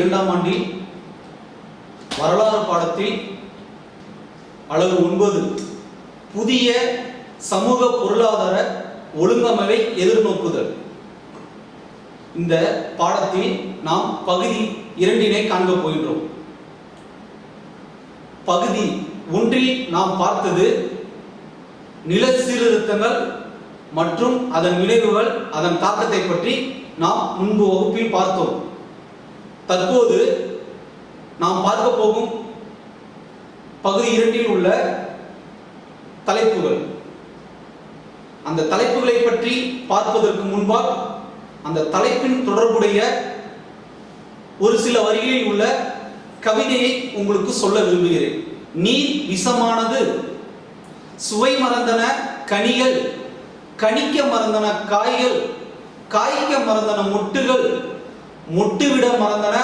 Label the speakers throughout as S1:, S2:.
S1: இரண்டாம் ஆண்டில் வரலாறு பாடத்தில் அளவு ஒன்பது. புதிய சமூக பொருளாதார ஒழுங்கமைவை எதிர்நோக்குதல். இந்த பாடத்தில் நாம் பகுதி இரண்டினை காண்க போகின்றோம். பகுதி ஒன்றில் நாம் பார்த்தது நில சீர்திருத்தங்கள் மற்றும் அதன் விளைவுகள் அதன் தாக்கத்தை பற்றி நாம் முன்பு வகுப்பில் பார்த்தோம். தற்போது நாம் பார்க்க போகும் பகுதி இரண்டில் உள்ள தலைப்புகள். அந்த தலைப்புகளை பற்றி பார்ப்பதற்கு முன்பாக அந்த தலைப்பின் தொடர்புடைய ஒரு சில வரிகளில் உள்ள கவிதையை உங்களுக்கு சொல்ல விரும்புகிறேன். நீர் விஷமானது சுவை மறந்தன கனிகள் கனிக்க மறந்தன காய்கள் காய்க்க மறந்தன முட்டுகள் முட்டுவிட மறந்தன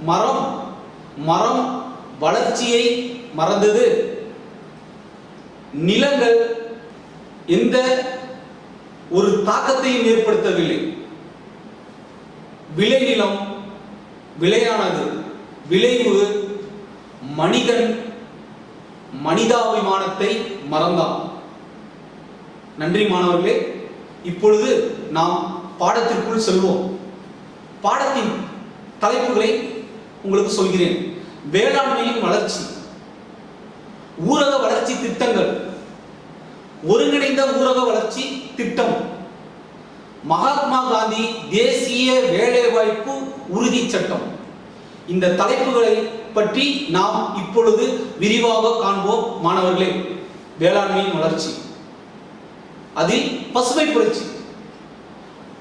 S1: மரம் மரம் வளர்ச்சியை மறந்தது. நிலங்கள் எந்த ஒரு தாக்கத்தையும் ஏற்படுத்தவில்லை. விளைநிலம் விளையானது. விளைவு மனிதன் மனிதாபிமானத்தை மறந்தான். நன்றி மாணவர்களே இப்பொழுது நாம் பாடத்திற்குள் செல்வோம். பாடத்தின் தலைப்புகளை உங்களுக்கு சொல்கிறேன். வேளாண்மையின் வளர்ச்சி ஊரக வளர்ச்சி திட்டங்கள் ஒருங்கிணைந்த ஊரக வளர்ச்சி திட்டம் மகாத்மா காந்தி தேசிய வேலைவாய்ப்பு உறுதி சட்டம். இந்த தலைப்புகளை பற்றி நாம் இப்பொழுது விரிவாக காண்போம் மாணவர்களே. வேளாண்மையின் வளர்ச்சி. அதில் பசுமை புரட்சி.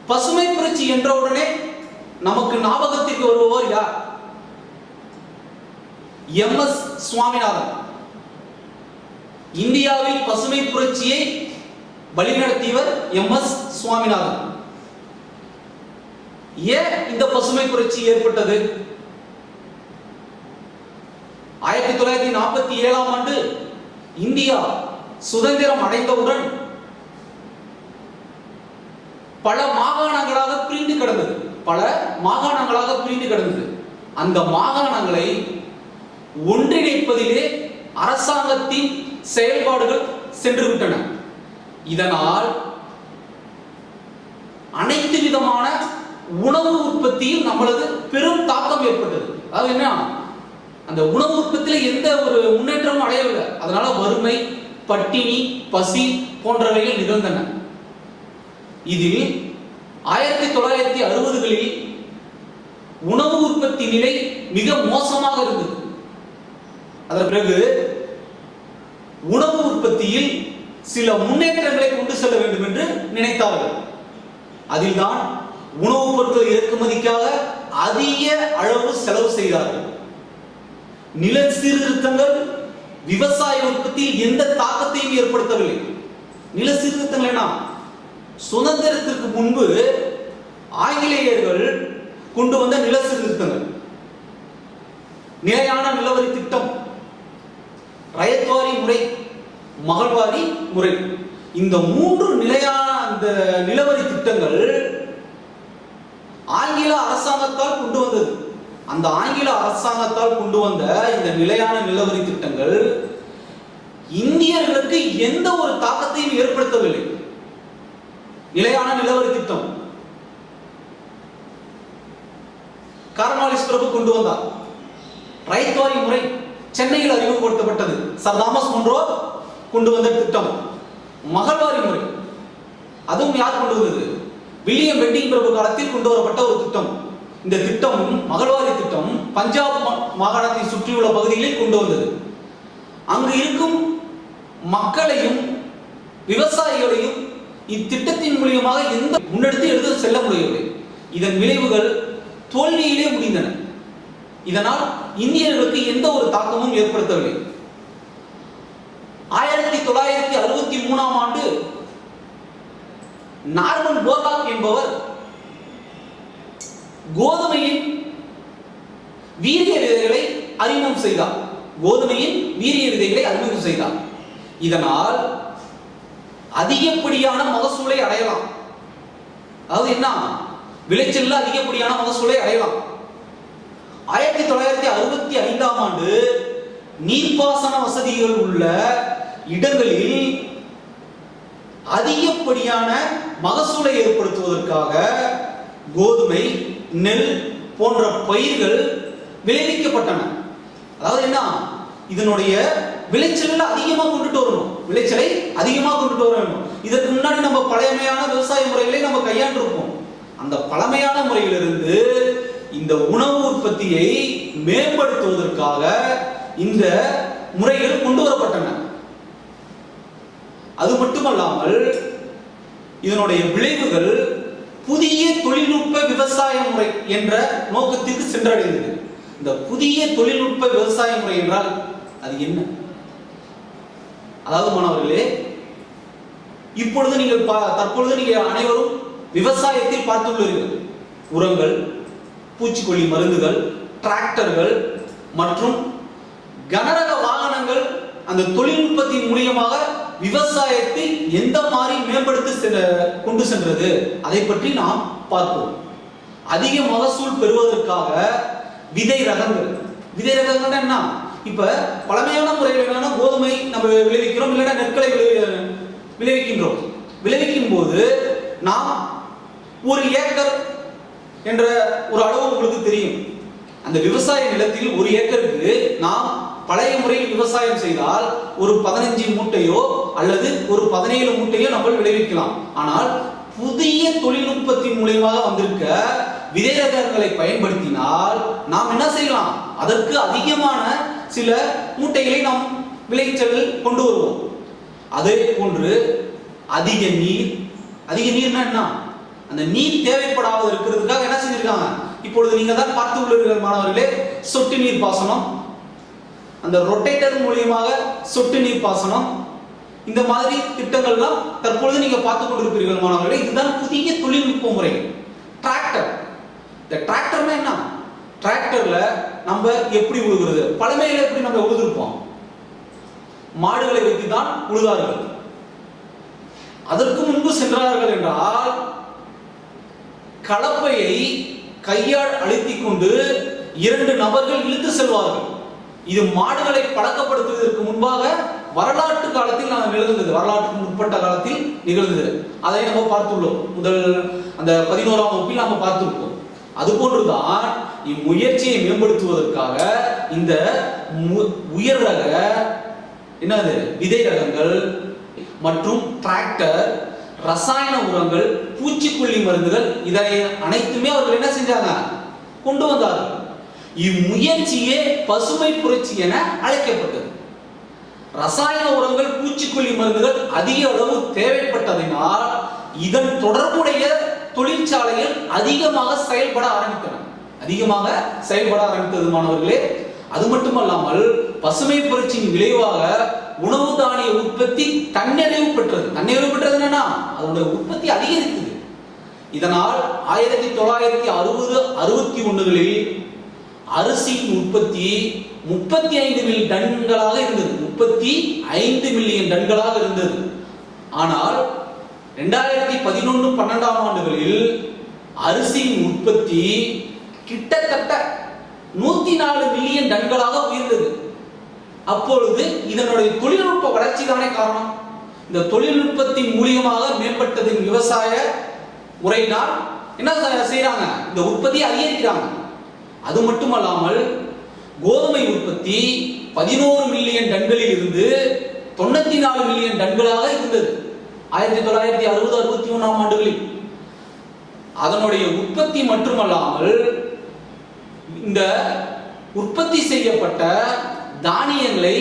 S1: பசுமை புரட்சி என்றவுடனே நமக்கு ஞாபகத்திற்கு வருபவர் யார்? எம். எஸ். சுவாமிநாதன். இந்தியாவில் பசுமை புரட்சியை வழிநடத்தியவர் எம். எஸ். சுவாமிநாதன். ஏன் இந்த பசுமை புரட்சி ஏற்பட்டது? ஆயிரத்தி தொள்ளாயிரத்தி நாற்பத்தி ஏழாம் ஆண்டு இந்தியா சுதந்திரம் அடைந்தவுடன் பல மாகாணங்களாக பிரிந்து கிடந்தது. பல மாகாணங்களாக பிரிந்து கிடந்தது. அந்த மாகாணங்களை ஒன்றிணைப்பதிலே அரசாங்கத்தின் செயல்பாடுகள் சென்று விட்டன இதனால் அனைத்து விதமான உணவு உற்பத்தியில் நம்மளது பெரும் தாக்கம் ஏற்பட்டது. அதாவது என்ன? அந்த உணவு உற்பத்தியில எந்த ஒரு முன்னேற்றமும் அடையவில்லை. அதனால வறுமை பட்டினி பசி போன்றவைகள் நிகழ்ந்தன. இதில் ஆயிரத்தி தொள்ளாயிரத்தி அறுபதுகளில் உணவு உற்பத்தி நிலை மிக மோசமாக இருந்தது. அதன் பிறகு உணவு உற்பத்தியில் சில முன்னேற்றங்களை கொண்டு செல்ல வேண்டும் என்று நினைத்தார்கள். அதில்தான் உணவுப் பொருட்கள் இறக்குமதிக்காக அதிக அளவு செலவு செய்தார்கள். நில சீர்திருத்தங்கள் விவசாய உற்பத்தியில் எந்த தாக்கத்தையும் ஏற்படுத்தவில்லை. நில சீர்திருத்தங்கள் என்ன? சுதந்திரத்திற்கு முன்பு ஆங்கிலேயர்கள் கொண்டு வந்த நில சீர்திருத்தங்கள். நிலையான நிலவரி திட்டம். ரயத்வாரி முறை மகள்வாரி முறை. இந்த மூன்று நிலையான அந்த நிலவரி திட்டங்கள் ஆங்கில அரசாங்கத்தால் கொண்டு வந்தது. அந்த ஆங்கில அரசாங்கத்தால் கொண்டு வந்த இந்த நிலையான நிலவரி திட்டங்கள் இந்தியர்களுக்கு எந்த ஒரு தாக்கத்தையும் ஏற்படுத்தவில்லை. நிலையான நிலவரி திட்டம். கார்னாலிஸ் பிரபு கொண்டு வந்தார். ரைத்வாரி முறை சென்னையில் அறிமுகப்படுத்தப்பட்டது. சர் தாமஸ் முன்ரோ கொண்டு வந்த திட்டம். மகள்வாரி முறை. அதுவும் யார் கொண்டு வந்தது? வில்லியம் பெண்டிங் பிரபு காலத்தில் கொண்டு வரப்பட்ட ஒரு திட்டம். இந்த திட்டம் மகள்வாரி திட்டம் பஞ்சாப் மாகாணத்தை சுற்றியுள்ள பகுதிகளில் கொண்டு வந்தது. அங்கு இருக்கும் மக்களையும் விவசாயிகளையும் இத்திட்டத்தின் மூலியமாக எந்த முன்னெடுத்து எடுத்து செல்ல முடியவில்லை. இதன் விளைவுகள் தோல்வியிலே முடிந்தன. இதனால் இந்தியர்களுக்கு எந்த ஒரு தாக்கமும் ஏற்படுத்தவில்லை. ஆயிரத்தி தொள்ளாயிரத்தி அறுபத்தி மூணாம் ஆண்டு நார்மன் போதாக் என்பவர் கோதுமையின் வீரிய விதைகளை அறிமுகம் செய்தார். கோதுமையின் வீரிய விதைகளை அறிமுகம் செய்தார். இதனால் அதிகப்படியான மகசூலை அடையலாம். அதாவது என்ன? விளைச்சல்ல அதிகப்படியான மகசூலை அடையலாம். ஆயிரத்தி தொள்ளாயிரத்தி அறுபத்தி ஐந்தாம் ஆண்டு நீர்ப்பாசன வசதிகள் உள்ள இடங்களில் அதிகப்படியான மகசூலை ஏற்படுத்துவதற்காக கோதுமை நெல் போன்ற பயிர்கள் விளைவிக்கப்பட்டன. அதாவது என்ன? இதனுடைய விளைச்சல்ல அதிகமா கொண்டுட்டு வரணும். விளைச்சலை அதிகமா கொண்டுட்டு வர இதற்கு முன்னாடி நம்ம பழமையான விவசாய முறைகளை நம்ம கையாண்டிருப்போம். அந்த பழமையான முறையிலிருந்து இந்த உணவு உற்பத்தியை மேம்படுத்துவதற்காக இந்த முறைகள் கொண்டு வரப்பட்டன. அது மட்டுமல்லாமல் இதனுடைய விளைவுகள் புதிய தொழில்நுட்ப விவசாய முறை என்ற நோக்கத்திற்கு சென்றடைந்தது. இந்த புதிய தொழில்நுட்ப விவசாய முறை என்றால் அது என்ன? அதாவது மாணவர்களே இப்பொழுது நீங்கள் பா- தற்பொழுது நீங்கள் அனைவரும் விவசாயத்தில் பார்த்துள்ளீர்கள் உரங்கள் பூச்சிக்கொல்லி மருந்துகள் டிராக்டர்கள் மற்றும் கனரக வாகனங்கள் அந்த தொழில்நுட்பத்தின் மூலியமாக விவசாயத்தை எந்த மாதிரி மேம்படுத்தி சென்ற- கொண்டு சென்றது அதை பற்றி நாம் பார்ப்போம். அதிக மகசூல் பெறுவதற்காக விதை ரகங்கள். விதை ரகங்கள் என்ன? இப்ப பழமையான முறையில் என்னன்னா கோதுமை நம்ம விளைவிக்கிறோம் இல்லைன்னா நெற்களை விளைவிக்கின்றோம். விளைவிக்கும் போது நாம் ஒரு ஏக்கர் என்ற ஒரு அளவு உங்களுக்கு தெரியும். அந்த விவசாய நிலத்தில் ஒரு ஏக்கருக்கு நாம் பழைய முறையில் விவசாயம் செய்தால் ஒரு பதினஞ்சு மூட்டையோ அல்லது ஒரு பதினேழு மூட்டையோ நம்ம விளைவிக்கலாம். ஆனால் புதிய தொழில்நுட்பத்தின் மூலியமாக வந்திருக்க விதை ரகங்களை பயன்படுத்தினால் நாம் என்ன செய்யலாம்? அதற்கு அதிகமான சில மூட்டைகளை நாம் விளைச்சல் கொண்டு வருவோம். அதே போன்று அதிக நீர் அதிக நீர்னா என்ன? அந்த நீர் தேவைப்படாமல் இருக்கிறதுக்காக என்ன செஞ்சிருக்காங்க? இப்பொழுது நீங்க தான் பார்த்து உள்ளீர்கள் மாணவர்களே சொட்டு நீர் பாசனம். அந்த ரொட்டேட்டர் மூலியமாக சொட்டு நீர் பாசனம். இந்த மாதிரி திட்டங்கள்லாம் தற்பொழுது நீங்க பார்த்து கொண்டிருப்பீர்கள் மாணவர்களே இதுதான் புதிய தொழில்நுட்ப முறை. டிராக்டர் இந்த டிராக்டர்னா என்ன டிராக்டர்ல நம்ம எப்படி உழுகிறது? பழமையில எப்படி நம்ம உழுதுருப்போம்? மாடுகளை வைத்து தான் உழுதார்கள். அதற்கு முன்பு சென்றார்கள் என்றால் கலப்பையை கையால் அழுத்திக் கொண்டு இரண்டு நபர்கள் இழுத்து செல்வார்கள். இது மாடுகளை பழக்கப்படுத்துவதற்கு முன்பாக வரலாற்று காலத்தில் நாங்கள் நிகழ்ந்தது. வரலாற்றுக்கு முற்பட்ட காலத்தில் நிகழ்ந்தது. அதை நம்ம பார்த்துள்ளோம். முதல் அந்த பதினோராம் வகுப்பில் நாம பார்த்துருக்கோம் அதுபோன்றுதான் இம்முயற்சியை மேம்படுத்துவதற்காக இந்த மு- உயர் ரக என்னது விதை ரகங்கள் மற்றும் டிராக்டர் ரசாயன உரங்கள் பூச்சிக்கொல்லி மருந்துகள் இதை அனைத்துமே அவர்கள் என்ன செஞ்சாங்க? கொண்டு வந்தார்கள். இம்முயற்சியே பசுமை புரட்சி என அழைக்கப்பட்டது. ரசாயன உரங்கள் பூச்சிக்கொல்லி மருந்துகள் அதிக அளவு தேவைப்பட்டதினால் இதன் தொடர்புடைய தொழிற்சாலைகள் அதிகமாக செயல்பட ஆரம்பித்தன அதிகமாக செயல்பட ஆரம்பித்தது மாணவர்களே அது மட்டுமல்லாமல் பசுமை புரட்சியின் விளைவாக உணவு தானிய உற்பத்தி தன்னிறைவு பெற்றது. தன்னிறைவு பெற்றது என்னன்னா அதனுடைய உற்பத்தி அதிகரித்தது. இதனால் ஆயிரத்தி தொள்ளாயிரத்தி அறுபது அறுபத்தி ஒண்ணுகளில் அரிசியின் உற்பத்தி முப்பத்தி ஐந்து மில்லியன் டன்களாக இருந்தது. முப்பத்தி ஐந்து மில்லியன் டன்களாக இருந்தது. ஆனால் ரெண்டாயிரத்தி பதினொன்று பன்னெண்டாம் ஆண்டுகளில் அரிசியின் உற்பத்தி கிட்டத்தட்ட நூத்தி நாலு மில்லியன் டன்களாக உயர்ந்தது. அப்பொழுது இதனுடைய தொழில்நுட்ப வளர்ச்சி தானே காரணம்? இந்த தொழில்நுட்பத்தின் மூலியமாக மேம்பட்டதின் விவசாய முறையினால் என்ன செய்யறாங்க இந்த உற்பத்தியை அதிகரிக்கிறாங்க. அது மட்டுமல்லாமல் கோதுமை உற்பத்தி பதினோரு மில்லியன் டன்களில் இருந்து தொண்ணூத்தி நாலு மில்லியன் டன்களாக இருந்தது. ஆயிரத்தி தொள்ளாயிரத்தி அறுபது அறுபத்தி ஒன்றாம் ஆண்டுகளில் அதனுடைய உற்பத்தி மட்டுமல்லாமல் இந்த உற்பத்தி செய்யப்பட்ட தானியங்களை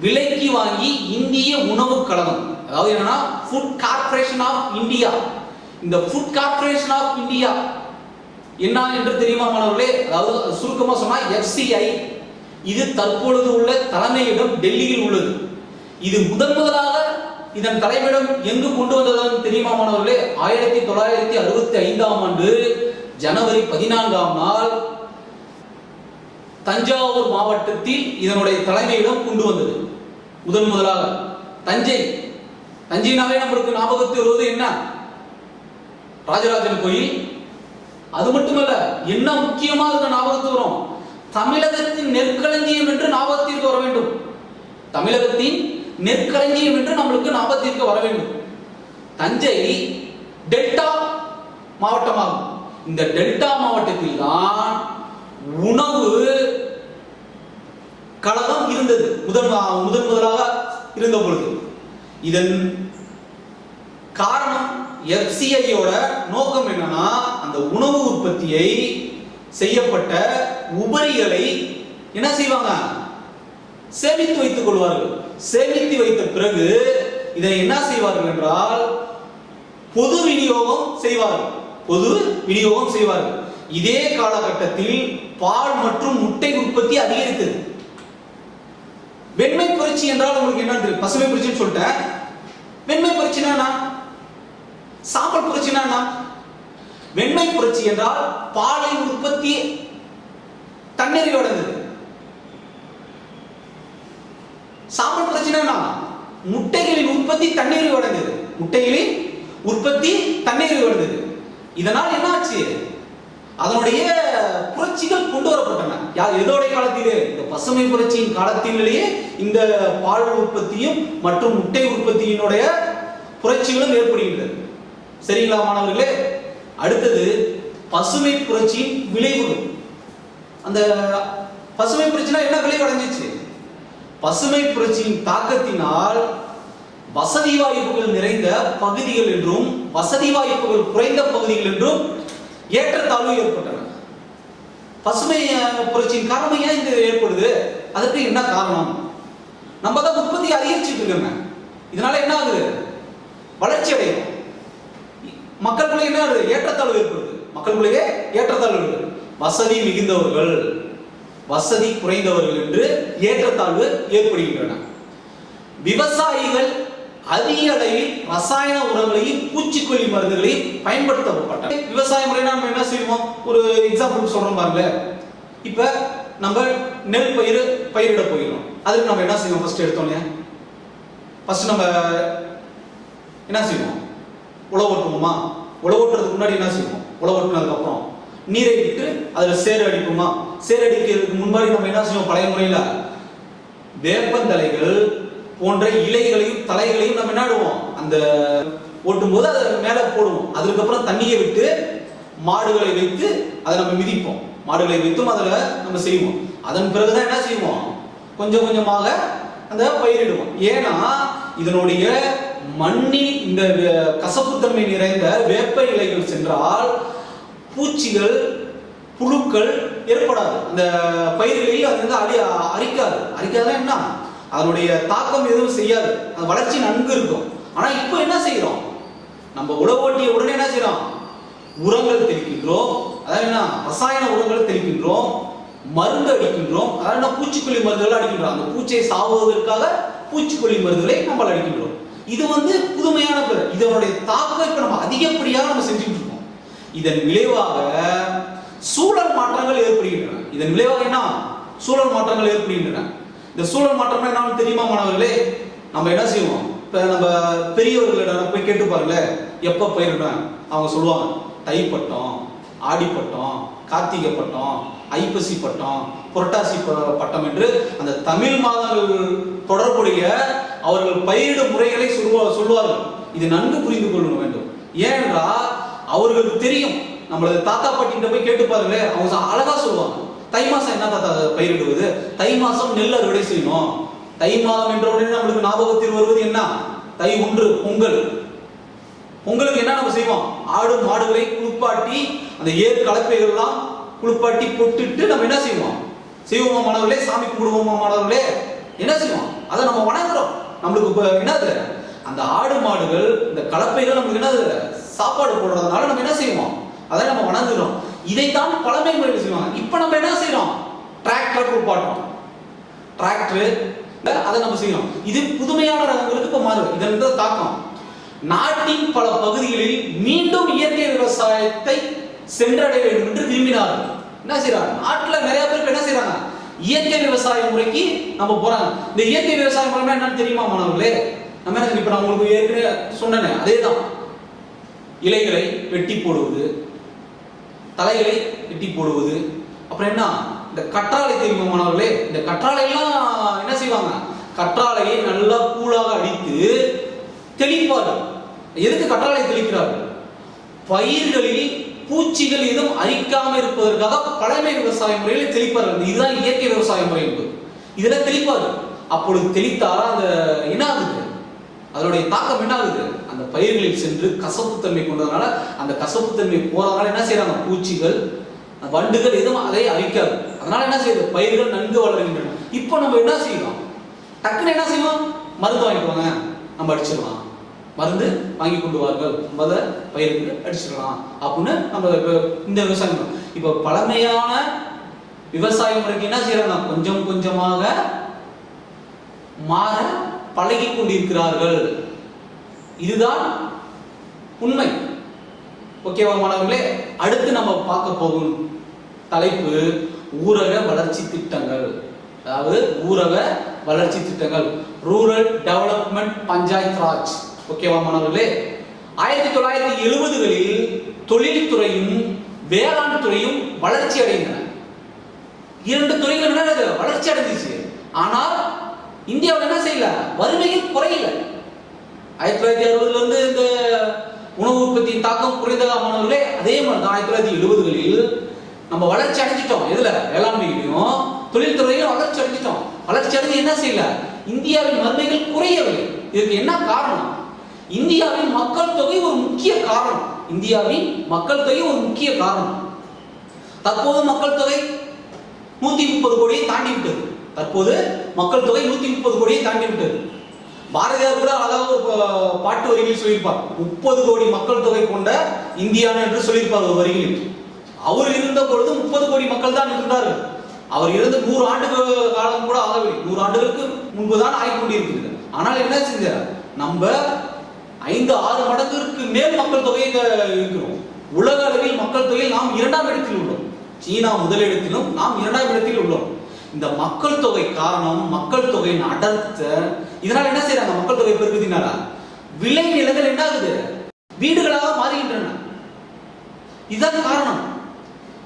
S1: விலைக்கு வாங்கி இந்திய உணவு கழகம் அதாவது என்னன்னா ஃபுட் கார்ப்பரேஷன் ஆஃப் இந்தியா இந்த ஃபுட் கார்ப்பரேஷன் ஆஃப் இந்தியா என்ன என்று தெரியுமா மாணவர்களே? அதாவது சுருக்கமா சொன்னா எஃப்சிஐ இது தற்பொழுது உள்ள தலைமையிடம் டெல்லியில் உள்ளது. இது முதன் முதலாக இதன் தலைமையிடம் எங்கு கொண்டு வந்ததுன்னு தெரியுமா மாணவர்களே? ஆயிரத்தி தொள்ளாயிரத்தி அறுபத்தி ஐந்தாம் ஆண்டு ஜனவரி பதினான்காம் நாள் தஞ்சாவூர் மாவட்டத்தில் இதனுடைய தலைமையிடம் கொண்டு வந்தது. முதன் முதலாக தஞ்சை. தஞ்சைனாவே நம்மளுக்கு ஞாபகத்தில் வருவது என்ன? ராஜராஜன் கோயில். அது மட்டுமல்ல என்ன முக்கியமா அதுக்கு ஞாபகத்துக்கு வரும்? தமிழகத்தின் நெற்களஞ்சியம் என்று ஞாபகத்திற்கு வர வேண்டும். தமிழகத்தின் நெற்களஞ்சியம் என்று நம்மளுக்கு ஞாபகத்திற்கு வர வேண்டும். தஞ்சை டெல்டா மாவட்டமாகும். இந்த டெல்டா மாவட்டத்தில் தான் உணவு கழகம் இருந்தது. முதன் முதன் முதலாக இருந்த பொழுது. இதன் காரணம் எஃப்சிஐயோட நோக்கம் என்னன்னா அந்த உணவு உற்பத்தியை செய்யப்பட்ட உபரிகளை என்ன செய்வாங்க? சேமித்து வைத்துக் கொள்வார்கள். சேமித்து வைத்த பிறகு இதை என்ன செய்வார்கள் என்றால் பொது விநியோகம் செய்வார்கள். பொது விநியோகம் செய்வார்கள். இதே காலகட்டத்தில் பால் மற்றும் முட்டை உற்பத்தி அதிகரித்தது. வெண்மை புரட்சி என்றால் உங்களுக்கு என்ன தெரியும். பசுமை புரட்சின்னு சொல்லிட்டேன். வெண்மை புரட்சினா சாம்பல் புரட்சினா வெண்மை புரட்சி என்றால் பாலின் உற்பத்தி தண்ணீரில் அடைந்தது சாம்பல் பிரச்சனைனா முட்டைகளின் உற்பத்தி தண்ணீரில் உடைந்தது முட்டைகளின் உற்பத்தி தண்ணீரில் உடைந்தது இதனால் என்ன ஆச்சு அதனுடைய புரட்சிகள் கொண்டு வரப்பட்டன. யார் எதோடைய காலத்திலே இந்த பசுமை புரட்சியின் காலத்திலேயே இந்த பால் உற்பத்தியும் மற்றும் முட்டை உற்பத்தியினுடைய புரட்சிகளும் ஏற்படுகின்றது சரிங்களா மாணவர்களே? அடுத்தது பசுமை புரட்சியின் விளைவுகள். அந்த பசுமை புரட்சினா என்ன விளைவு அடைஞ்சிச்சு? பசுமை புரட்சியின் தாக்கத்தினால் வசதி வாய்ப்புகள் நிறைந்த பகுதிகள் என்றும் வசதி வாய்ப்புகள் குறைந்த பகுதிகள் என்றும் ஏற்றத்தாழ்வு ஏற்பட்டன. பசுமை புரட்சியின் காரணம் ஏன் இது ஏற்படுது? அதுக்கு என்ன காரணம்? நம்ம தான் உற்பத்தி அதிகரிச்சுட்டு இருக்கோங்க இதனால என்ன ஆகுது? வளர்ச்சி அடையும் மக்களுக்குள்ளே என்ன ஏற்றத்தாழ்வு ஏற்படுது. மக்களுக்குள்ளேயே ஏற்றத்தாழ்வு ஏற்படுது வசதி மிகுந்தவர்கள் வசதி குறைந்தவர்கள் என்று ஏற்றத்தாழ்வு ஏற்படுகின்றன. விவசாயிகள் அதிக அளவில் ரசாயன உரங்களையும் பூச்சிக்கொல்லி மருந்துகளையும் பயன்படுத்தப்பட்டன. விவசாய முறை நம்ம என்ன செய்வோம்? ஒரு எக்ஸாம்பிள் சொல்றோம் பாருங்களேன். இப்ப நம்ம நெல் பயிர் பயிரிட போகிறோம். அதுக்கு நம்ம என்ன செய்வோம்? ஃபர்ஸ்ட் எடுத்தோன்னே ஃபர்ஸ்ட் நம்ம என்ன செய்வோம்? உழவு ஓட்டுவோமா? உழவு ஓட்டுறதுக்கு முன்னாடி என்ன செய்வோம்? உழவு ஓட்டுனதுக்கு அப்புறம் நீரை விட்டு அதுல சேர் அடிப்போமா? சேர் அடிக்கிறதுக்கு முன்பாடி நம்ம என்ன செய்வோம்? பழைய முறையில வேப்பந்தலைகள் போன்ற இலைகளையும் தலைகளையும் நம்ம என்னடுவோம் அந்த ஓட்டும் போது அதை மேல போடுவோம். அதுக்கப்புறம் தண்ணியை விட்டு மாடுகளை வைத்து அதை நம்ம மிதிப்போம். மாடுகளை வைத்தும் அதில் நம்ம செய்வோம். அதன் பிறகுதான் என்ன செய்வோம்? கொஞ்சம் கொஞ்சமாக அந்த பயிரிடுவோம். ஏன்னா இதனுடைய மண்ணி இந்த கசப்புத்தன்மை நிறைந்த வேப்ப இலைகள் சென்றால் பூச்சிகள் புழுக்கள் ஏற்படாது. அந்த பயிர்களில் அது வந்து அடி அரிக்காது. அரிக்காதான் என்ன? அதனுடைய தாக்கம் எதுவும் செய்யாது. அது வளர்ச்சி நன்கு இருக்கும். ஆனால் இப்போ என்ன செய்கிறோம் நம்ம உழவோட்டிய உடனே என்ன செய்யறோம் உரங்கள் தெளிக்கின்றோம். அதாவது என்ன? ரசாயன உரங்கள் தெளிக்கின்றோம். மருந்து அடிக்கின்றோம். அதாவது என்ன? பூச்சிக்கொல்லி மருந்துகள் அடிக்கின்றோம். அந்த பூச்சியை சாவுவதற்காக பூச்சிக்கொல்லி மருந்துகளை நம்ம அடிக்கின்றோம். இது வந்து புதுமையான பேர் இதனுடைய தாக்கம் இப்போ நம்ம அதிகப்படியாக நம்ம செஞ்சுட்டு இருக்கோம். இதன் விளைவாக சூழல் மாற்றங்கள் ஏற்படுகின்றன. இதன் விளைவாக என்ன? சூழல் மாற்றங்கள் ஏற்படுகின்றன. இந்த சூழல் மாற்றம்னா என்னன்னு தெரியுமா மாணவர்களே? நம்ம என்ன செய்வோம்? இப்போ நம்ம பெரியவர்களிடம் போய் கேட்டு பாருங்களேன் எப்போ பயிரிடுறேன் அவங்க சொல்லுவாங்க தை பட்டம் ஆடி பட்டம் கார்த்திகை பட்டம் ஐப்பசி பட்டம் புரட்டாசி பட்டம் என்று அந்த தமிழ் மாதங்கள் தொடர்புடைய அவர்கள் பயிரிடும் முறைகளை சொல்லுவா சொல்லுவார்கள். இது நன்கு புரிந்து கொள்ள வேண்டும். ஏனென்றால் அவர்களுக்கு தெரியும். நம்மளது தாத்தா பாட்டிகிட்ட போய் கேட்டு பாருங்களேன் அவங்க அழகா சொல்லுவாங்க. தை மாசம் என்ன தாத்தா பயிரிடுவது தை மாசம் நெல் அறுவடை செய்யணும். தை மாதம் என்ற உடனே நம்மளுக்கு ஞாபகத்தில் வருவது என்ன? தை ஒன்று பொங்கல். பொங்கலுக்கு என்ன நம்ம செய்வோம்? ஆடு மாடுகளை குளிப்பாட்டி அந்த ஏர் கலப்பைகள்லாம் குளிப்பாட்டி பொட்டுட்டு நம்ம என்ன செய்வோம்? செய்வோமா மாணவர்களே? சாமி கும்பிடுவோமா மாணவர்களே? என்ன செய்வோம்? அதை நம்ம வணங்குறோம். நம்மளுக்கு இப்ப என்னது? அந்த ஆடு மாடுகள் இந்த கலப்பைகள் நம்மளுக்கு என்னது? சாப்பாடு போடுறதுனால நம்ம என்ன செய்வோம்? அதை நம்ம வணங்குறோம். இதைத்தான் பழமை முறையில் செய்வாங்க. இப்போ நம்ம என்ன செய்யறோம் டிராக்டர் குளிப்பாட்டுறோம் டிராக்டர் அதை நம்ம செய்யணும் இது புதுமையான ரகங்களுக்கு இப்போ மாறும் இதன் தாக்கம். நாட்டின் பல பகுதிகளில் மீண்டும் இயற்கை விவசாயத்தை சென்றடைய வேண்டும் என்று விரும்பினார்கள். என்ன செய்யறாங்க நாட்டில் நிறைய பேருக்கு என்ன செய்யறாங்க இயற்கை விவசாய முறைக்கு நம்ம போறாங்க. இந்த இயற்கை விவசாய முறைனா என்னன்னு தெரியுமா மாணவர்களே? நம்ம என்ன இப்ப நான் உங்களுக்கு ஏற்கனவே சொன்னேனே அதேதான். இலைகளை வெட்டி போடுவது தலைகளை வெட்டி போடுவது. அப்புறம் என்ன? இந்த கற்றாழை தெரியுமா மாணவர்களே? இந்த கற்றாழை எல்லாம் என்ன செய்வாங்க? கற்றாழையை நல்லா கூழாக அடித்து தெளிப்பார்கள் எதுக்கு கற்றாழை தெளிக்கிறார்கள் பயிர்களில் பூச்சிகள் எதுவும் அரிக்காம இருப்பதற்காக பழமை விவசாய முறையில் தெளிப்பார்கள் இதுதான் இயற்கை விவசாய முறை என்பது. இதுல தெளிப்பார்கள் அப்பொழுது தெளித்தாரா? அந்த என்ன ஆகுது? அதனுடைய தாக்கம் என்ன ஆகுது? அந்த பயிர்களில் சென்று கசப்புத்தன்மை கொண்டதுனால அந்த கசப்புத்தன்மை போறதுனால என்ன செய்யறாங்க பூச்சிகள் வண்டுகள் எதுவும் அதை அழிக்காது. அதனால என்ன செய்யுது? பயிர்கள் நன்கு வளர்கின்றன. இப்போ நம்ம என்ன செய்யலாம் டக்குன்னு என்ன செய்வோம் மருந்து வாங்கிக்கோங்க நம்ம அடிச்சிடலாம். மருந்து வாங்கி கொண்டு வார்கள் மத பயிருக்கு அடிச்சிடலாம். அப்படின்னு நம்ம இந்த விவசாயம் இப்போ பழமையான விவசாய முறைக்கு என்ன செய்யறாங்க கொஞ்சம் கொஞ்சமாக மாற பழகி கொண்டிருக்கிறார்கள் இதுதான் உண்மை. ஓகேவா மாணவர்களே அடுத்து நம்ம பார்க்க போகும் தலைப்பு ஊரக வளர்ச்சி திட்டங்கள். அதாவது ஊரக வளர்ச்சி திட்டங்கள். ரூரல் டெவலப்மெண்ட் பஞ்சாயத் ராஜ் ஓகேவா மாணவர்களே ஆயிரத்தி தொள்ளாயிரத்தி எழுபதுகளில் தொழில்துறையும் வேளாண் துறையும் வளர்ச்சி அடைந்தன. இரண்டு துறைகள் என்ன வளர்ச்சி அடைஞ்சிச்சு. ஆனால் இந்தியாவில் என்ன செய்யல? வறுமையில் குறையல. ஆயிரத்தி தொள்ளாயிரத்தி அறுபதுல இருந்து இந்த உணவு உற்பத்தியின் தாக்கம் குறைந்ததா மாணவர்களே அதே மாதிரி தான் ஆயிரத்தி தொள்ளாயிரத்தி எழுபதுகளில் நம்ம வளர்ச்சி அடைஞ்சிட்டோம். எதுல? வேளாண்மையிலையும் தொழில்துறையிலும் வளர்ச்சி அடைஞ்சிட்டோம். வளர்ச்சி அடைஞ்சு என்ன செய்யல? இந்தியாவின் வறுமைகள் குறையவில்லை. இதுக்கு என்ன காரணம்? இந்தியாவின் மக்கள் தொகை ஒரு முக்கிய காரணம். இந்தியாவின் மக்கள் தொகை ஒரு முக்கிய காரணம். தற்போது மக்கள் தொகை நூத்தி முப்பது கோடியை தாண்டி விட்டது தற்போது மக்கள் தொகை நூத்தி முப்பது கோடியை தாண்டி விட்டது. பாரதியார் கூட அழகாக ஒரு பாட்டு வரிகளில் சொல்லியிருப்பார். முப்பது கோடி மக்கள் தொகை கொண்ட இந்தியா என்று சொல்லியிருப்பார் ஒரு வரிகளில். அவர் இருந்த பொழுது முப்பது கோடி மக்கள் தான் இருந்தார்கள் அவர் இருந்து நூறு ஆண்டு காலம் கூட ஆகவில்லை. நூறு ஆண்டுகளுக்கு முன்புதான் ஆகி கொண்டிருக்கிறது. ஆனால் என்ன செஞ்சார் நம்ம ஐந்து ஆறு மடங்கிற்கு மேல் மக்கள் தொகையை இருக்கிறோம். உலக அளவில் மக்கள் தொகையில் நாம் இரண்டாம் இடத்தில் உள்ளோம். சீனா முதலிடத்திலும் நாம் இரண்டாம் இடத்தில் உள்ளோம். இந்த மக்கள் தொகை காரணம் மக்கள் தொகையின் அடர்த்த இதனால் என்ன செய்யறாங்க மக்கள் தொகை பெருக்குதினால விளை நிலங்கள் என்ன ஆகுது வீடுகளாக மாறுகின்றன. இதுதான் காரணம்.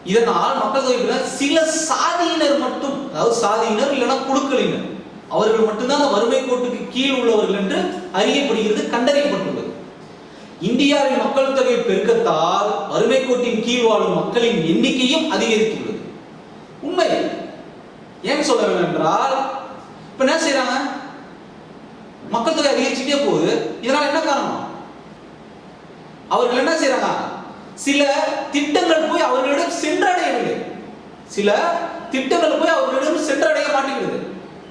S1: இதனால் மக்கள் தொகை சில சாதியினர் மட்டும் அதாவது சாதியினர் இல்லைன்னா குழுக்களினர் அவர்கள் மட்டும்தான் அந்த வறுமை கோட்டுக்கு கீழ் உள்ளவர்கள் என்று அறியப்படுகிறது கண்டறியப்பட்டுள்ளது. இந்தியாவின் மக்கள் தொகை பெருக்கத்தால் வறுமை கோட்டின் கீழ் வாழும் மக்களின் எண்ணிக்கையும் அதிகரித்துள்ளது. உண்மை. ஏன் சொல்ல வேண்டும் என்றால் இப்ப என்ன செய்யறாங்க மக்கள் தொகை அதிகரிச்சுட்டே போகுது. இதனால என்ன காரணம்? அவர்கள் என்ன செய்யறாங்க சில திட்டங்கள் போய் அவர்களிடம் சென்றடையவில்லை. சில திட்டங்கள் போய் அவர்களிடம் சென்றடைய மாட்டேங்கிறது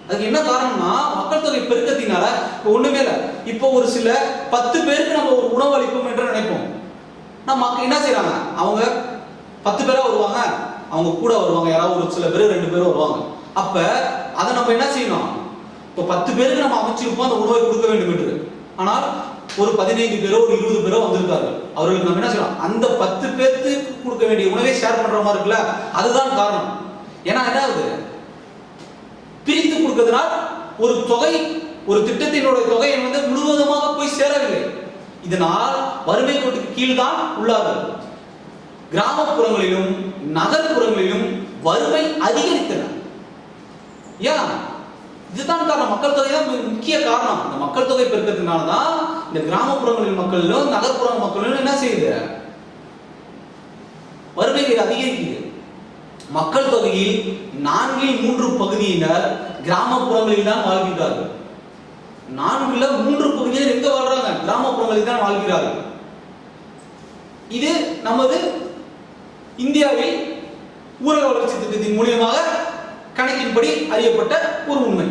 S1: அதுக்கு என்ன காரணம்னா மக்கள் தொகை பெருக்கத்தினால இப்போ ஒண்ணுமே இல்லை. இப்போ ஒரு சில பத்து பேருக்கு நம்ம ஒரு உணவு அளிப்போம் என்று நினைப்போம். நம்ம மக்கள் என்ன செய்யறாங்க அவங்க பத்து பேரா வருவாங்க அவங்க கூட வருவாங்க. யாராவது ஒரு சில பேர் ரெண்டு பேரும் வருவாங்க. அப்ப அதை நம்ம என்ன செய்யணும்? இப்போ பத்து பேருக்கு நம்ம அமைச்சிருப்போம் அந்த உணவை கொடுக்க வேண்டும் என்று. ஆனால் ஒரு பதினைந்து பேரோ ஒரு இருபது பேரோ வந்திருக்கார்கள். அவர்களுக்கு நம்ம என்ன செய்யலாம் அந்த பத்து பேருக்கு கொடுக்க வேண்டிய உணவை ஷேர் பண்ற மாதிரி இருக்குல்ல அதுதான் காரணம். ஏன்னா என்ன ஆகுது? பிரித்து கொடுக்கிறதுனால் ஒரு தொகை ஒரு திட்டத்தினுடைய தொகை வந்து முழுவதுமாக போய் சேரவில்லை. இதனால் வறுமை கோட்டுக்கு கீழ்தான் உள்ளார்கள். கிராமப்புறங்களிலும் நகர்ப்புறங்களிலும் வறுமை அதிகரித்தன. ஏன் இதுதான் காரணம். மக்கள் தொகை தான் முக்கிய காரணம். இந்த மக்கள் தொகை பெருக்கிறதுனால தான் இந்த கிராமப்புறங்களில் மக்களிலும் நகர்ப்புற மக்களிலும் என்ன செய்யுது? வறுமைகள் அதிகரிக்குது. மக்கள் தொகையில் நான்கில் மூன்று பகுதியினர் கிராமப்புறங்களில் தான் வாழ்கிறார்கள் நான்குல மூன்று பகுதியினர் எங்க வாழ்றாங்க? கிராமப்புறங்களில் தான் வாழ்கிறார்கள். இது நமது இந்தியாவில் ஊரக வளர்ச்சி திட்டத்தின் மூலியமாக கணக்கின்படி அறியப்பட்ட ஒரு உண்மை.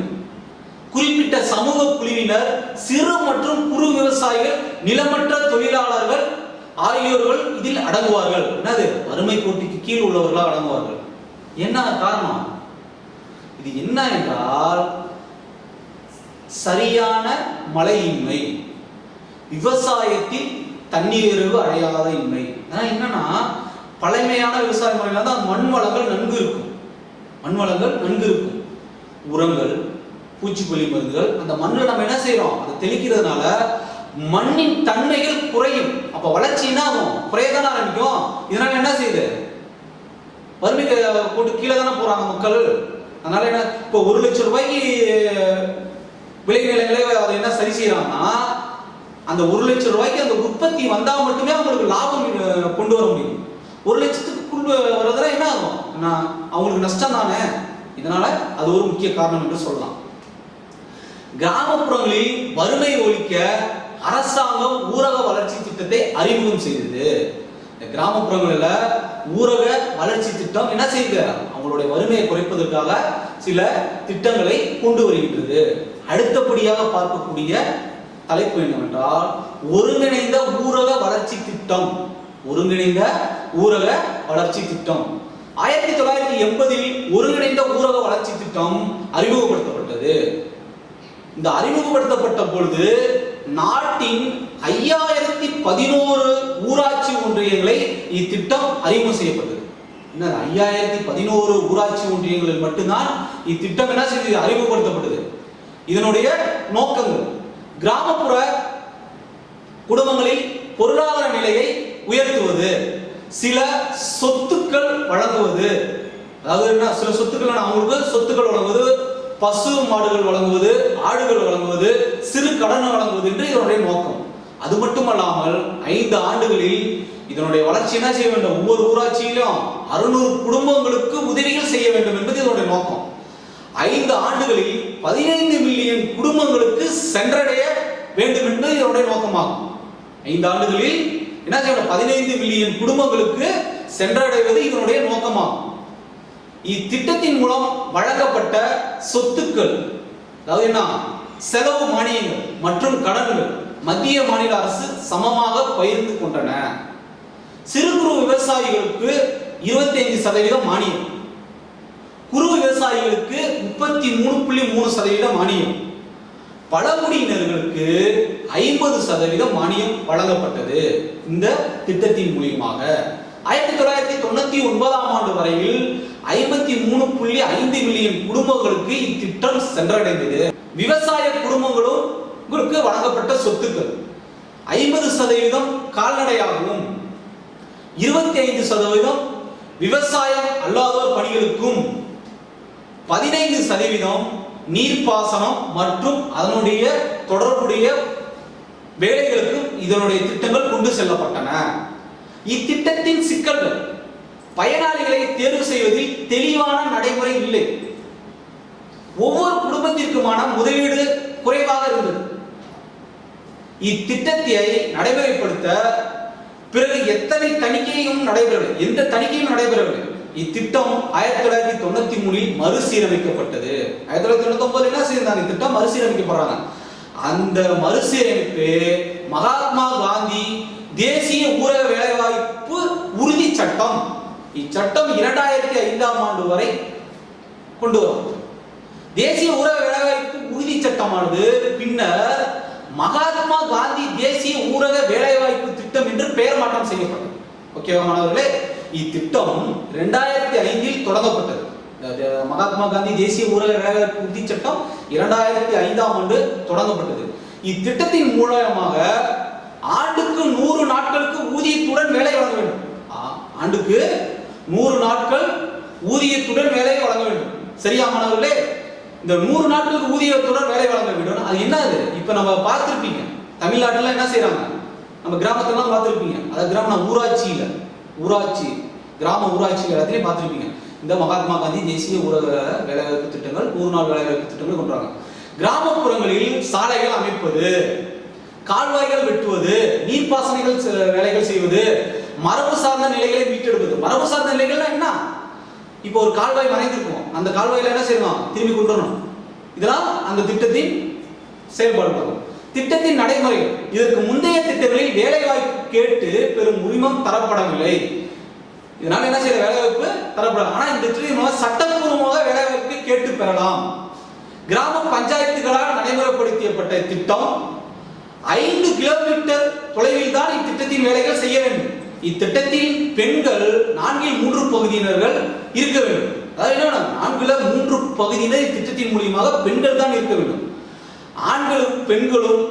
S1: குறிப்பிட்ட சமூக குழுவினர் சிறு மற்றும் குறு விவசாயிகள் நிலமற்ற தொழிலாளர்கள் ஆகியோர்கள் இதில் அடங்குவார்கள். என்னது? வறுமை கோட்டிக்கு கீழ் உள்ளவர்களாக அடங்குவார்கள். என்ன காரணம்? இது என்ன என்றால் சரியான மழையின்மை. விவசாயத்தில் தண்ணீரவு அடையாத இன்மை. என்னன்னா பழமையான விவசாய முறையில தான் மண் வளங்கள் நன்கு இருக்கும். மண் வளங்கள் நன்கு இருக்கும் உரங்கள் பூச்சிக்கொல்லி மருந்துகள் அந்த மண்ணில் நம்ம என்ன செய்யறோம் அதை தெளிக்கிறதுனால மண்ணின் தன்மைகள் குறையும். அப்ப வளர்ச்சி என்ன ஆகும்? குறையதானே ஆரம்பிக்கும். இதனால என்ன செய்யுது? வறுமை போட்டு கீழே தானே போறாங்க மக்கள். அதனால என்ன இப்போ ஒரு லட்சம் ரூபாய்க்கு விளை நிலங்களே அதை என்ன சரி செய்யறாங்கன்னா அந்த ஒரு லட்சம் ரூபாய்க்கு அந்த உற்பத்தி வந்தா மட்டுமே அவங்களுக்கு லாபம் கொண்டு வர முடியும். ஒரு லட்சத்துக்கு கொண்டு வர்றதுல என்ன ஆகும்? நான் அவங்களுக்கு நஷ்டம் தானே? இதனால அது ஒரு முக்கிய காரணம் என்று சொல்லலாம். கிராமப்புறங்களில் வறுமை ஒழிக்க அரசாங்கம் ஊரக வளர்ச்சி திட்டத்தை அறிமுகம் செய்தது. இந்த கிராமப்புறங்களில் ஊரக வளர்ச்சி திட்டம் என்ன செய்யுது? அவங்களுடைய வறுமையை குறைப்பதற்காக சில திட்டங்களை கொண்டு வருகின்றது. அடுத்தபடியாக பார்க்கக்கூடிய தலைப்பு என்னவென்றால் ஒருங்கிணைந்த ஊரக வளர்ச்சி திட்டம். ஒருங்கிணைந்த ஊரக வளர்ச்சி திட்டம். ஆயிரத்தி தொள்ளாயிரத்தி எண்பதில் ஒருங்கிணைந்த ஊரக வளர்ச்சி திட்டம் அறிமுகப்படுத்தப்பட்டது. இந்த அறிமுகப்படுத்தப்பட்ட பொழுது நாட்டின் ஐயாயிரத்தி பதினோரு ஊராட்சி ஒன்றியங்களை இத்திட்டம் அறிமுகம் செய்யப்பட்டது. என்ன ஐயாயிரத்தி பதினோரு ஊராட்சி ஒன்றியங்களில் மட்டும்தான் இத்திட்டம் என்ன செய்து அறிமுகப்படுத்தப்பட்டது. இதனுடைய நோக்கங்கள் கிராமப்புற குடும்பங்களில் பொருளாதார நிலையை உயர்த்துவது. சில சொத்துக்கள் வழங்குவது. அதாவது என்ன? சில சொத்துக்கள் அவங்களுக்கு சொத்துக்கள் வழங்குவது பசு மாடுகள் வழங்குவது ஆடுகள் வழங்குவது சிறு கடன் வழங்குவது என்று இதனுடைய நோக்கம். அது மட்டுமல்லாமல் ஐந்து ஆண்டுகளில் இதனுடைய வளர்ச்சி என்ன செய்ய வேண்டும்? ஒவ்வொரு ஊராட்சியிலும் அறுநூறு குடும்பங்களுக்கு உதவிகள் செய்ய வேண்டும் என்பது இதனுடைய நோக்கம். ஐந்து ஆண்டுகளில் பதினைந்து மில்லியன் குடும்பங்களுக்கு சென்றடைய வேண்டும் என்பது இதனுடைய நோக்கமாகும். ஐந்து ஆண்டுகளில் என்ன செய்யணும்? பதினைந்து மில்லியன் குடும்பங்களுக்கு சென்றடைவது இதனுடைய நோக்கமாகும். இத்திட்டத்தின் மூலம் வழங்கப்பட்ட சொத்துக்கள் அதாவது என்ன? செலவு மானியங்கள் மற்றும் கடன்கள் மத்திய மாநில அரசு சமமாக பகிர்ந்து கொண்டன. சிறு குறு விவசாயிகளுக்கு 25% சதவீதம் மானியம். குறு விவசாயிகளுக்கு முப்பத்தி மூணு புள்ளி மூணு சதவீதம் மானியம். பழங்குடியினர்களுக்கு ஐம்பது சதவீதம் மானியம் வழங்கப்பட்டது இந்த திட்டத்தின் மூலியமாக. ஆயிரத்தி தொள்ளாயிரத்தி தொண்ணூத்தி ஒன்பதாம் ஆண்டு வரையில் ஐம்பத்தி மூணு புள்ளி ஐந்து மில்லியன் குடும்பங்களுக்கு இத்திட்டம் சென்றடைந்தது. விவசாய குடும்பங்களும் வழங்கப்பட்ட சொத்துக்கள். ஐம்பது சதவீதம் கால்நடையாகவும் இருபத்தி ஐந்து சதவீதம் விவசாயம் அல்லாதோர் பணிகளுக்கும் பதினைந்து சதவீதம் நீர்ப்பாசனம் மற்றும் அதனுடைய தொடர்புடைய வேலைகளுக்கும் இதனுடைய திட்டங்கள் கொண்டு செல்லப்பட்டன. இத்திட்டத்தின் சிக்கல்கள் பயனாளிகளை தேர்வு செய்வதில் தெளிவான நடைமுறை இல்லை. ஒவ்வொரு குடும்பத்திற்குமான முதலீடு குறைவாக இருந்தது. இத்திட்டத்தை நடைமுறைப்படுத்த பிறகு எத்தனை தணிக்கையும் நடைபெறவில்லை. எந்த தணிக்கையும் நடைபெறவில்லை. இத்திட்டம் ஆயிரத்தி தொள்ளாயிரத்தி தொண்ணூத்தி மூணில் மறுசீரமைக்கப்பட்டது. ஆயிரத்தி தொள்ளாயிரத்தி தொண்ணூத்தி ஒன்பதுல என்ன செய்தாங்க இத்திட்டம் மறுசீரமைக்கப்படுறாங்க அந்த மறுசீரமைப்பு மகாத்மா காந்தி தேசிய ஊரக வேலைவாய்ப்பு உறுதி சட்டம். இச்சட்டம் இரண்டாயிரத்தி ஐந்தாம் ஆண்டு வரை கொண்டு வரும். தேசிய ஊரக வேலைவாய்ப்பு உறுதி சட்டமானது பின்னர் மகாத்மா காந்தி தேசிய ஊரக வேலைவாய்ப்பு திட்டம் என்று பெயர் மாற்றம் செய்யப்பட்டது. ஓகேவா மாணவர்களே. இத்திட்டம் ரெண்டாயிரத்தி ஐந்தில் தொடங்கப்பட்டது. மகாத்மா காந்தி தேசிய ஊரக உறுதி சட்டம் இரண்டாயிரத்தி ஐந்தாம் ஆண்டு தொடங்கப்பட்டது. இத்திட்டத்தின் மூலமாக ஆண்டுக்கு நூறு நாட்களுக்கு ஊதியத்துடன் வேலை வழங்க வேண்டும். ஆண்டுக்கு நூறு நாட்கள் ஊதியத்துடன் வேலை வழங்க வேண்டும். சரியா மாணவர்களே? இந்த நூறு நாட்களுக்கு ஊதியத்துடன் வேலை வழங்க வேண்டும். அது என்ன அது? இப்ப நம்ம பார்த்திருப்பீங்க. தமிழ்நாட்டுல என்ன செய்யறாங்க நம்ம கிராமத்துலாம் பார்த்திருப்பீங்க. அதாவது கிராமம் ஊராட்சியில. ஊராட்சி. கிராம ஊராட்சி எல்லாத்தையும் பார்த்துருப்பீங்க. இந்த மகாத்மா காந்தி தேசிய ஊரக வேலைவாய்ப்பு திட்டங்கள் நூறு நாள் வேலைவாய்ப்பு திட்டங்கள் கொண்டாங்க கிராமப்புறங்களில் சாலைகள் அமைப்பது கால்வாய்கள் வெட்டுவது நீர்ப்பாசனைகள் செ- வேலைகள் செய்வது மரபு சார்ந்த நிலைகளை மீட்டெடுப்பது. மரபு சார்ந்த நிலைகள்னா என்ன? இப்போ ஒரு கால்வாய் மறைந்திருக்கும். அந்த கால்வாயில என்ன செய்யணும்? திரும்பி கொண்டு வரணும். இதெல்லாம் அந்த திட்டத்தின் செயல்பாடு திட்டத்தின் நடைமுறைகள் இதற்கு முந்தைய திட்டங்களில் வேலைவாய்ப்பு கேட்டு பெரும் உரிமம் தரப்படவில்லை. இதனால என்ன செய்யற வேலைவாய்ப்பு தரப்படாது ஆனா இந்த திட்டத்தின் மூலம் சட்டப்பூர்வமாக வேலைவாய்ப்பு கேட்டு பெறலாம். கிராம பஞ்சாயத்துகளால் நடைமுறைப்படுத்தப்பட்ட திட்டம் ஐந்து கிலோமீட்டர் தொலைவில் தான் இத்திட்டத்தின் வேலைகள் செய்ய வேண்டும். இத்திட்டத்தில் பெண்கள் நான்கில் மூன்று பகுதியினர்கள் இருக்க வேண்டும். அதாவது என்ன வேணும்? நான்குல மூன்று பகுதியினர் இத்திட்டத்தின் மூலியமாக பெண்கள் தான் இருக்க வேண்டும். ஆண்களும் பெண்களும்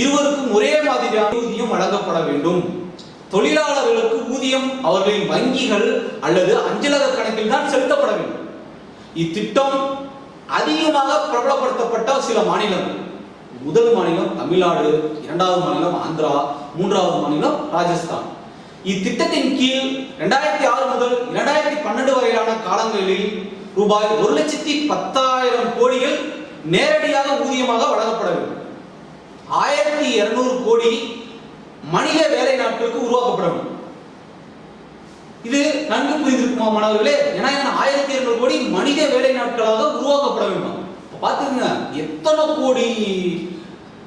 S1: இருவருக்கும் ஒரே மாதிரியான ஊதியம் வழங்கப்பட வேண்டும். தொழிலாளர்களுக்கு ஊதியம் அவர்களின் வங்கிகள் அல்லது அஞ்சலக கணக்கில் தான் செலுத்தப்பட வேண்டும். இத்திட்டம் அதிகமாக பிரபலப்படுத்தப்பட்ட சில மாநிலங்கள். முதல் மாநிலம் தமிழ்நாடு இரண்டாவது மாநிலம் ஆந்திரா மூன்றாவது மாநிலம் ராஜஸ்தான். இத்திட்டத்தின் கீழ் இரண்டாயிரத்தி ஆறு முதல் இரண்டாயிரத்தி பன்னெண்டு வரையிலான காலங்களில் ரூபாய் ஒரு லட்சத்தி பத்தாயிரம் கோடிகள் நேரடியாக ஊதியமாக வழங்கப்பட வேண்டும். ஆயிரத்தி இருநூறு கோடி மனித வேலை நாட்களுக்கு உருவாக்கப்பட வேண்டும் இது நன்கு புரிந்திருக்குமா மாணவர்களே? ஏன்னா ஆயிரத்தி இருநூறு கோடி மனித வேலை நாட்களாக உருவாக்கப்பட வேண்டும். பார்த்துக்கங்க எத்தனை கோடி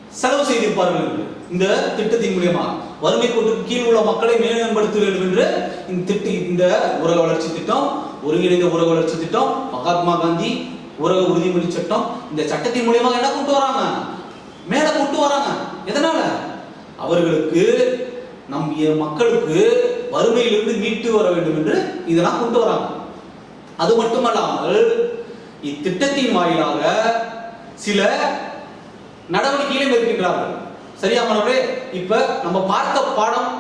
S1: செலவு செய்திருப்பார்கள் என்று. இந்த திட்டத்தின் மூலியமா. வறுமை கோட்டுக்கு கீழ் உள்ள மக்களை மேம்படுத்த வேண்டும் என்று இந்த திட்ட இந்த உலக வளர்ச்சி திட்டம் ஒருங்கிணைந்த உலக வளர்ச்சி திட்டம் மகாத்மா காந்தி உலக உறுதிமொழி சட்டம் இந்த சட்டத்தின் மூலியமாக என்ன கொண்டு வராங்க? மேல கொண்டு வராங்க. எதனால? அவர்களுக்கு நம் மக்களுக்கு வறுமையிலிருந்து மீட்டு வர வேண்டும் என்று இதெல்லாம் கொண்டு வராங்க. அது மட்டுமல்லாமல் இத்திட்டத்தின் வாயிலாக சில நடவடிக்கைகளையும் இருக்கின்றார்கள் சரியா மாணவரே இப்ப நம்ம பார்த்த பாடம்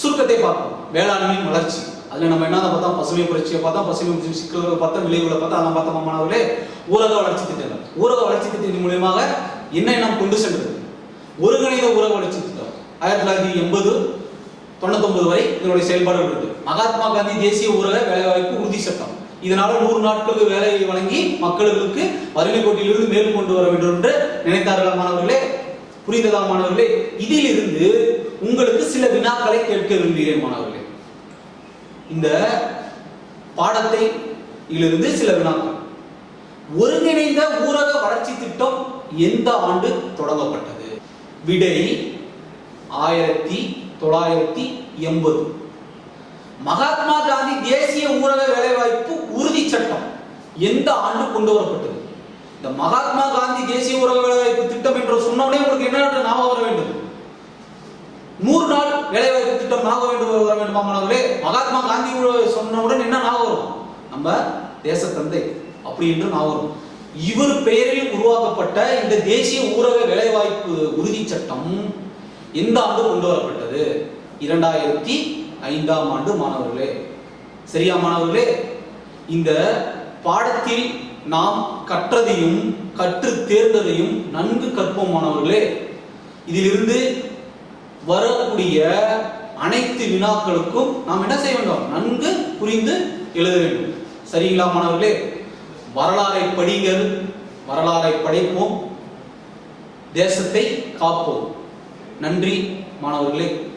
S1: சுருக்கத்தை பார்ப்போம். வேளாண்மையின் வளர்ச்சி. அதுல நம்ம என்ன பார்த்தோம்? பசுமை புரட்சியை பார்த்தோம். பசுமை புரட்சி சிக்கல்களை பார்த்தோம். விளைவுகளை பார்த்தோம். அதெல்லாம் பார்த்தோம் மாணவர்களே? ஊரக வளர்ச்சி திட்டங்கள். ஊரக வளர்ச்சி திட்டத்தின் மூலியமாக என்ன நாம் கொண்டு சென்றது? ஒருங்கிணைந்த ஊரக வளர்ச்சி திட்டம் ஆயிரத்தி தொள்ளாயிரத்தி எண்பது தொண்ணூத்தொன்பது வரை இதனுடைய செயல்பாடுகள் இருக்கு. மகாத்மா காந்தி தேசிய ஊரக வேலைவாய்ப்பு உறுதி சட்டம். இதனால நூறு நாட்களுக்கு வேலையை வழங்கி மக்களுக்கு வறுமை கோட்டிலிருந்து மேல் கொண்டு வர வேண்டும் என்று நினைத்தார்களா மாணவர்களே? புரிந்ததா மாணவர்களே? இதிலிருந்து உங்களுக்கு சில வினாக்களை கேட்க விரும்புகிறேன் மாணவர்களே. இந்த பாடத்தை இதிலிருந்து சில வினாக்கள். ஒருங்கிணைந்த ஊரக வளர்ச்சி திட்டம் எந்த ஆண்டு தொடங்கப்பட்டது? விடை ஆயிரத்தி தொள்ளாயிரத்தி எண்பது. மகாத்மா காந்தி தேசிய ஊரக வேலைவாய்ப்பு உறுதி சட்டம் எந்த ஆண்டு கொண்டு வரப்பட்டது? இந்த மகாத்மா காந்தி தேசிய ஊரக வேலைவாய்ப்பு திட்டம் என்று சொன்ன உடனே உங்களுக்கு என்ன ஞாபகம் வர வேண்டும்? நூறு நாள் வேலைவாய்ப்பு திட்டம் ஞாபகம் வேண்டும் வர வேண்டுமா மாணவர்களே? மகாத்மா காந்தி சொன்னவுடன் என்ன ஞாபகம் வரும்? நம்ம தேச தந்தை அப்படி என்று ஞாபகம் வரும். இவர் பெயரில் உருவாக்கப்பட்ட இந்த தேசிய ஊரக வேலைவாய்ப்பு உறுதி சட்டம் எந்த ஆண்டு கொண்டு வரப்பட்டது? இரண்டாயிரத்தி ஐந்தாம் ஆண்டு மாணவர்களே. சரியா மாணவர்களே? இந்த பாடத்தில் நாம் கற்றதையும் கற்று தேர்ந்ததையும் நன்கு கற்போம் மாணவர்களே. இதிலிருந்து வரக்கூடிய அனைத்து வினாக்களுக்கும் நாம் என்ன செய்ய வேண்டும்? நன்கு புரிந்து எழுத வேண்டும். சரிங்களா மாணவர்களே? வரலாறை படிங்கள் வரலாறை படைப்போம் தேசத்தை காப்போம். நன்றி மாணவர்களே.